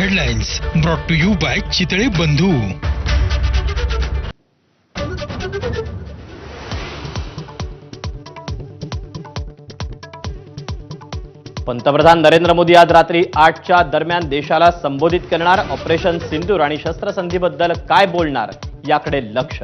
Headlines brought to you by Chitale Bandhu पंतप्रधान नरेंद्र मोदी आज रात्री आठच्या दरम्यान देशाला संबोधित करणार ऑपरेशन सिंदूर आणि शस्त्रसंधीबद्दल काय बोलणार याकडे लक्ष.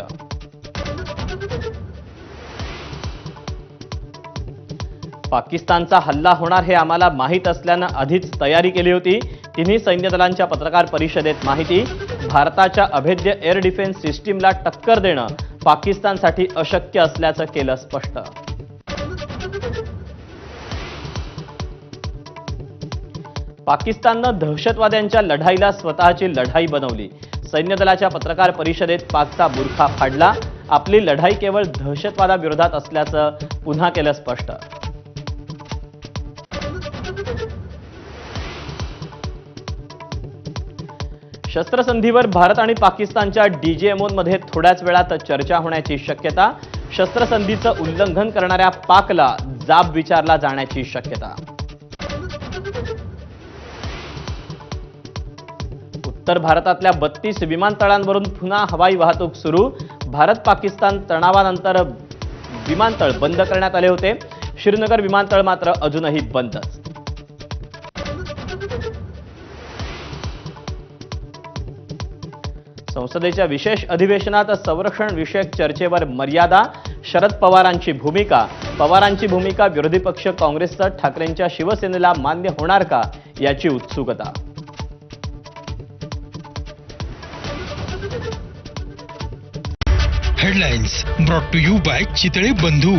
पाकिस्तानचा हल्ला होणार हे आम्हाला माहीत असल्यानं आधीच तयारी केली होती. तिन्ही सैन्य दलांच्या पत्रकार परिषदेत माहिती भारताच्या अभेद्य एअर डिफेन्स सिस्टीमला टक्कर देणं पाकिस्तानसाठी अशक्य असल्याचं केलं स्पष्ट. पाकिस्ताननं दहशतवाद्यांच्या लढाईला स्वतःची लढाई बनवली. सैन्य दलाच्या पत्रकार परिषदेत पाकचा बुरखा फाडला. आपली लढाई केवळ दहशतवादाविरोधात असल्याचं पुन्हा केलं स्पष्ट. शस्त्रसंधीवर भारत आणि पाकिस्तानच्या डीजेएमओमध्ये थोड्याच वेळात चर्चा होण्याची शक्यता शस्त्रसंधीचं उल्लंघन करणाऱ्या पाकला जाब विचारला जाण्याची शक्यता. उत्तर भारतातल्या बत्तीस विमानतळांवरून पुन्हा हवाई वाहतूक सुरू. भारत पाकिस्तान तणावानंतर विमानतळ बंद करण्यात आले होते. श्रीनगर विमानतळ मात्र अजूनही बंदच. संसदेच्या विशेष अधिवेशनात संरक्षण विषयक चर्चेवर मर्यादा शरद पवारांची भूमिका. पवारांची भूमिका विरोधी पक्ष काँग्रेसचं ठाकरेंच्या शिवसेनेला मान्य होणार का? याची उत्सुकता. Headlines brought to you by Chitale Bandhu.